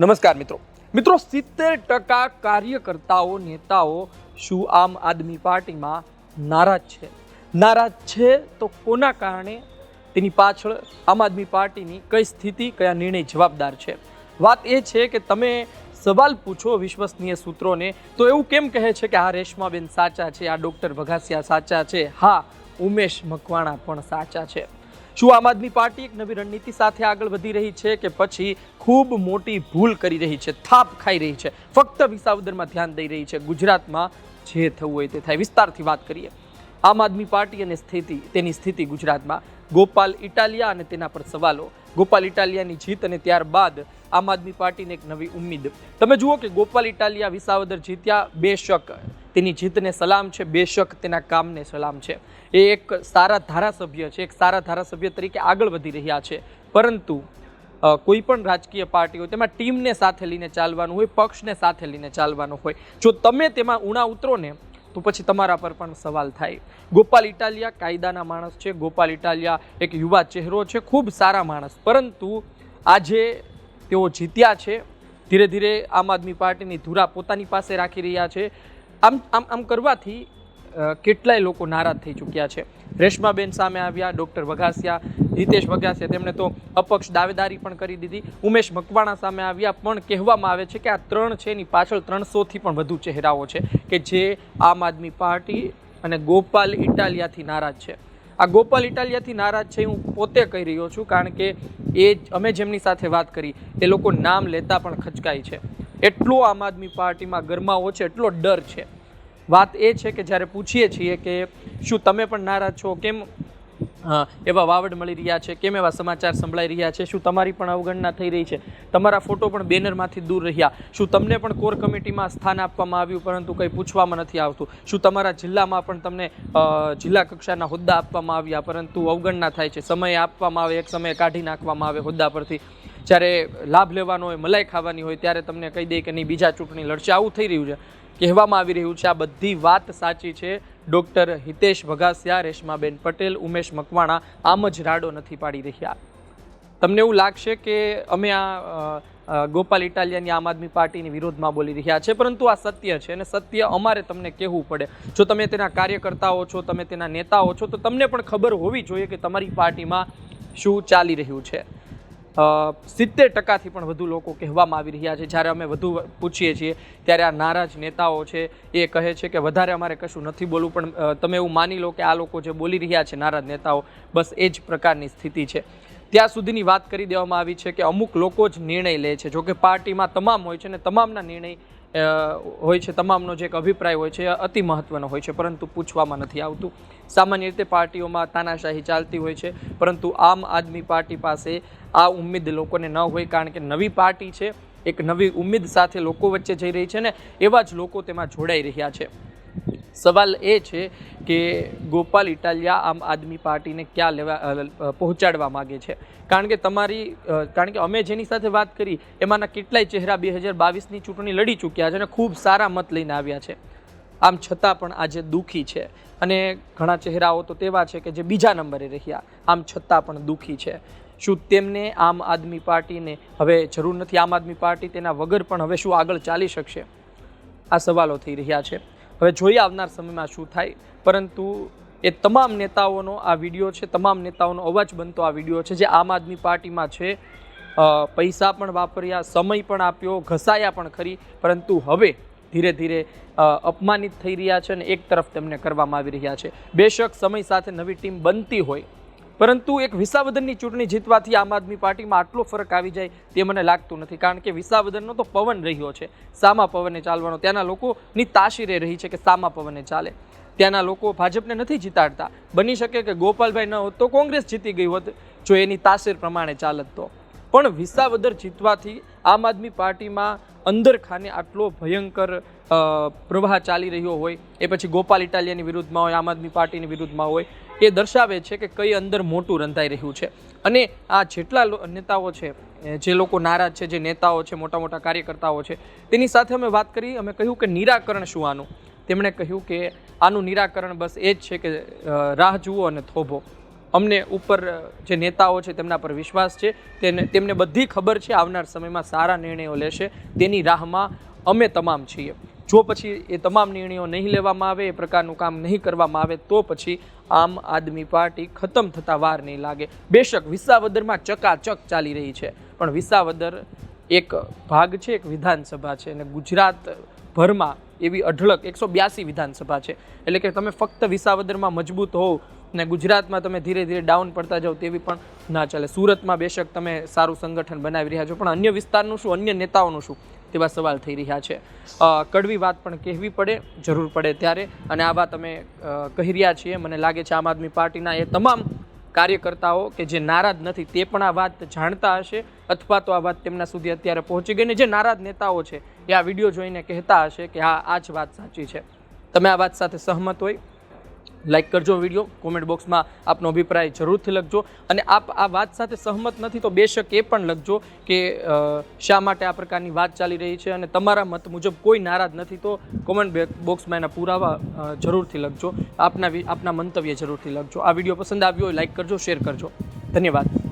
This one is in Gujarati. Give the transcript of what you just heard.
નમસ્કાર મિત્રો. મિત્રો, સિત્તેર ટકા કાર્યકર્તાઓ, નેતાઓ શું આમ આદમી પાર્ટીમાં નારાજ છે? નારાજ છે તો કોના કારણે? તેની પાછળ આમ આદમી પાર્ટીની કઈ સ્થિતિ, કયા નિર્ણય જવાબદાર છે? વાત એ છે કે તમે સવાલ પૂછો વિશ્વસનીય સૂત્રોને, તો એવું કેમ કહે છે કે આ રેશમાબેન સાચા છે, આ ડૉક્ટર વઘાસિયા સાચા છે? હા, ઉમેશ મકવાણા પણ સાચા છે. શું આમ આદમી પાર્ટી એક નવી રણનીતિ સાથે આગળ વધી રહી છે કે પછી ખૂબ મોટી ભૂલ કરી રહી છે, થાપ ખાઈ રહી છે? ફક્ત વિસાવદરમાં ધ્યાન દઈ રહી છે. ગુજરાતમાં જે થવું હોય તે થાય. વિસ્તારથી વાત કરીએ. આમ આદમી પાર્ટી અને સ્થિતિ, તેની સ્થિતિ ગુજરાતમાં. ગોપાલ ઇટાલિયા અને તેના પર સવાલો. ગોપાલ ઇટાલિયાની જીત અને ત્યારબાદ આમ આદમી પાર્ટીને એક નવી ઉમ્મીદ. તમે જુઓ કે ગોપાલ ઇટાલિયા વિસાવદર જીત્યા બેશક તેની જીતને સલામ છે, બેશક તેના કામને સલામ છે. એ એક સારા ધારાસભ્ય છે, એક સારા ધારાસભ્ય તરીકે આગળ વધી રહ્યા છે. પરંતુ કોઈ પણ રાજકીય પાર્ટી હોય, તેમાં ટીમને સાથે લઈને ચાલવાનું હોય, પક્ષને સાથે લઈને ચાલવાનું હોય. જો તમે તેમાં ઉણા ઉતરો ને, તો પછી તમારા પર પણ સવાલ થાય. ગોપાલ ઇટાલિયા કાયદાના માણસ છે, ગોપાલ ઇટાલિયા એક યુવા ચહેરો છે, ખૂબ સારા માણસ. પરંતુ, આજે તેઓ જીત્યા છે, ધીરે ધીરે આમ આદમી પાર્ટીની ધુરા પોતાની પાસે રાખી રહ્યા છે. આમ આમ આમ કરવાથી કેટલાય લોકો નારાજ થઈ ચૂક્યા છે. રેશમાબેન સામે આવ્યા, ડૉક્ટર વઘાસિયા, હિતેશ વઘાસિયા, તેમણે તો અપક્ષ દાવેદારી પણ કરી દીધી. ઉમેશ મકવાણા સામે આવ્યા, પણ કહેવામાં આવે છે કે આ ત્રણ છે, એની પાછળ ત્રણસોથી પણ વધુ ચહેરાઓ છે કે જે આમ આદમી પાર્ટી અને ગોપાલ ઇટાલિયાથી નારાજ છે. આ ગોપાલ ઇટાલિયાથી નારાજ છે, હું પોતે કહી રહ્યો છું, કારણ કે એ અમે જેમની સાથે વાત કરી, એ લોકો નામ લેતા પણ ખચકાય છે. એટલો આમ આદમી પાર્ટીમાં ગરમાવો છે, એટલો ડર છે. વાત એ છે કે જ્યારે પૂછીએ છીએ કે શું તમે પણ નારાજ છો, કેમ એવા વાવડ મળી રહ્યા છે, કેમ એવા સમાચાર સંભળાઈ રહ્યા છે, શું તમારી પણ અવગણના થઈ રહી છે? તમારા ફોટો પણ બેનરમાંથી દૂર રહ્યા. શું તમને પણ કોર કમિટીમાં સ્થાન આપવામાં આવ્યું, પરંતુ કંઈ પૂછવામાં નથી આવતું? શું તમારા જિલ્લામાં પણ તમને જિલ્લા કક્ષાના હોદ્દા આપવામાં આવ્યા, પરંતુ અવગણના થાય છે? સમય આપવામાં આવે, એક સમયે કાઢી નાખવામાં આવે હોદ્દા પરથી. જ્યારે લાભ લેવાનો હોય, મલાઈ ખાવાની હોય, ત્યારે તમને કહી દે કે નહીં, બીજા ચૂંટણી લડશે. આવું થઈ રહ્યું છે. કહેવામાં આવી રહ્યું છે આ બધી વાત સાચી છે. ડૉક્ટર હિતેશ ભગાસિયા, રેશમાબેન પટેલ, ઉમેશ મકવાણા આમ જ રાડો નથી પાડી રહ્યા. તમને એવું લાગશે કે અમે આ ગોપાલ ઇટાલિયાની આમ આદમી પાર્ટીની વિરોધમાં બોલી રહ્યા છે, પરંતુ આ સત્ય છે અને સત્ય અમારે તમને કહેવું પડે. જો તમે તેના કાર્યકર્તાઓ છો, તમે તેના નેતાઓ છો, તો તમને પણ ખબર હોવી જોઈએ કે તમારી પાર્ટીમાં શું ચાલી રહ્યું છે. સિત્તેર ટકાથી પણ વધુ લોકો કહેવામાં આવી રહ્યા છે. જ્યારે અમે વધુ પૂછીએ છીએ, ત્યારે આ નારાજ નેતાઓ છે એ કહે છે કે વધારે અમારે કશું નથી બોલવું, પણ તમે એવું માની લો કે આ લોકો જે બોલી રહ્યા છે નારાજ નેતાઓ, બસ એ જ પ્રકારની સ્થિતિ છે. ત્યાં સુધીની વાત કરી દેવામાં આવી છે કે અમુક લોકો જ નિર્ણય લે છે. જોકે પાર્ટીમાં તમામ હોય છે અને તમામના નિર્ણય હોય છે, તમામનો જે એક અભિપ્રાય હોય છે, એ અતિ મહત્ત્વનો હોય છે, પરંતુ પૂછવામાં નથી આવતું. સામાન્ય રીતે પાર્ટીઓમાં તાનાશાહી ચાલતી હોય છે, પરંતુ આમ આદમી પાર્ટી પાસે આ ઉમ્મીદ લોકોને ન હોય, કારણ કે નવી પાર્ટી છે, એક નવી ઉમ્મીદ સાથે લોકો વચ્ચે જઈ રહી છે ને, એવા જ લોકો તેમાં જોડાઈ રહ્યા છે. સવાલ એ છે કે ગોપાલ ઇટાલિયા આમ આદમી પાર્ટીને ક્યાં લેવા પહોંચાડવા માગે છે? કારણ કે તમારી કારણ કે અમે જેની સાથે વાત કરી, એમાંના કેટલાય ચહેરા બે હજાર બાવીસની ચૂંટણી લડી ચૂક્યા છે અને ખૂબ સારા મત લઈને આવ્યા છે. આમ છતાં પણ આજે દુઃખી છે. અને ઘણા ચહેરાઓ તો તેવા છે કે જે બીજા નંબરે રહ્યા. આમ છતાં પણ દુઃખી છે. શું તેમને આમ આદમી પાર્ટીને હવે જરૂર નથી? આમ આદમી પાર્ટી તેના વગર પણ હવે શું આગળ ચાલી શકશે? આ સવાલો થઈ રહ્યા છે. હવે જોઈએ આવનાર સમયમાં શું થાય. પરંતુ એ તમામ નેતાઓનો આ વીડિયો છે, તમામ નેતાઓનો અવાજ બનતો આ વીડિયો છે, જે આમ આદમી પાર્ટીમાં છે. પૈસા પણ વાપર્યા, સમય પણ આપ્યો, ઘસાયા પણ ખરી. પરંતુ હવે ધીરે ધીરે અપમાનિત થઈ રહ્યા છે અને એક તરફ તેમને કરવામાં આવી રહ્યા છે. બેશક સમય સાથે નવી ટીમ બનતી હોય પરંતુ એક વિસાવદનની ચૂંટણી જીતવાથી આમ આદમી પાર્ટીમાં આટલો ફરક આવી જાય તે મને લાગતું નથી. કારણ કે વિસાવદનનો તો પવન રહ્યો છે. સામા પવને ચાલવાનો. ત્યાંના લોકોની તાસીરે રહી છે કે સામા પવને ચાલે. ત્યાંના લોકો ભાજપને નથી જીતાડતા. બની શકે કે ગોપાલભાઈ ન હોત તો કોંગ્રેસ જીતી ગઈ હોત, જો એની તાસીર પ્રમાણે ચાલત તો. પણ વિસાવદર જીતવાથી આમ આદમી પાર્ટીમાં અંદર ખાને આટલો ભયંકર પ્રવાહ ચાલી રહ્યો હોય, એ પછી ગોપાલ ઇટાલિયાની વિરુદ્ધમાં હોય, આમ આદમી પાર્ટીની વિરુદ્ધમાં હોય એ દર્શાવે છે કે કઈ અંદર મોટું રંધાઈ રહ્યું છે. અને આ જેટલા નેતાઓ છે જે લોકો નારાજ છે, જે નેતાઓ છે મોટા મોટા કાર્યકર્તાઓ છે, તેની સાથે અમે વાત કરી, અમે કહ્યું કે નિરાકરણ શું આનું? તેમણે કહ્યું કે આનું નિરાકરણ બસ એ જ છે કે રાહ જુઓ અને થોભો. અમને ઉપર જે નેતાઓ છે તેમના પર વિશ્વાસ છે, તેને, તેમને બધી ખબર છે, આવનાર સમયમાં સારા નિર્ણયો લેશે, તેની રાહમાં અમે તમામ છીએ. જો પછી એ તમામ નિર્ણયો નહીં લેવામાં આવે, એ પ્રકારનું કામ નહીં કરવામાં આવે, તો પછી આમ આદમી પાર્ટી ખતમ થતા વાર નહીં લાગે. બેશક વિસાવદરમાં ચકાચક ચાલી રહી છે. પણ વિસાવદર એક ભાગ છે, એક વિધાનસભા છે અને ગુજરાત ભરમાં એવી અઢળક એકસો બ્યાસી વિધાનસભા છે. એટલે કે તમે ફક્ત વિસાવદરમાં મજબૂત હોવ ને ગુજરાતમાં તમે ધીરે ધીરે ડાઉન પડતા જાઓ તેવી પણ ના ચાલે. સુરતમાં બેશક તમે સારું સંગઠન બનાવી રહ્યા છો, પણ અન્ય વિસ્તારનું શું, અન્ય નેતાઓનું શું? તેવા સવાલ થઈ રહ્યા છે. કડવી વાત પણ કહેવી પડે, જરૂર પડે ત્યારે. અને આ વાત અમે કહી રહ્યા છીએ. મને લાગે છે આમ આદમી પાર્ટીના એ તમામ કાર્યકર્તાઓ કે જે નારાજ નથી, તે પણ આ વાત જાણતા હશે અથવા તો આ વાત તેમના સુધી અત્યારે પહોંચી ગઈ. ને જે નારાજ નેતાઓ છે, એ આ વીડિયો જોઈને કહેતા હશે કે હા, આ જ વાત સાચી છે. તમે આ વાત સાથે સહમત હોય લાઈક કરજો વીડિયો કોમેન્ટ બોક્સમાં આપનો અભિપ્રાય જરૂરથી લખજો. અને આપ આ વાત સાથે સહમત નથી તો બેશક એ પણ લખજો કે શા માટે આ પ્રકારની વાત ચાલી રહી છે અને તમારા મત મુજબ કોઈ નારાજ નથી તો કોમેન્ટ બોક્સમાં એના પુરાવા જરૂરથી લખજો. આપના આપના મંતવ્ય જરૂરથી લખજો. આ વીડિયો પસંદ આવ્યો હોય લાઈક કરજો શેર કરજો. ધન્યવાદ.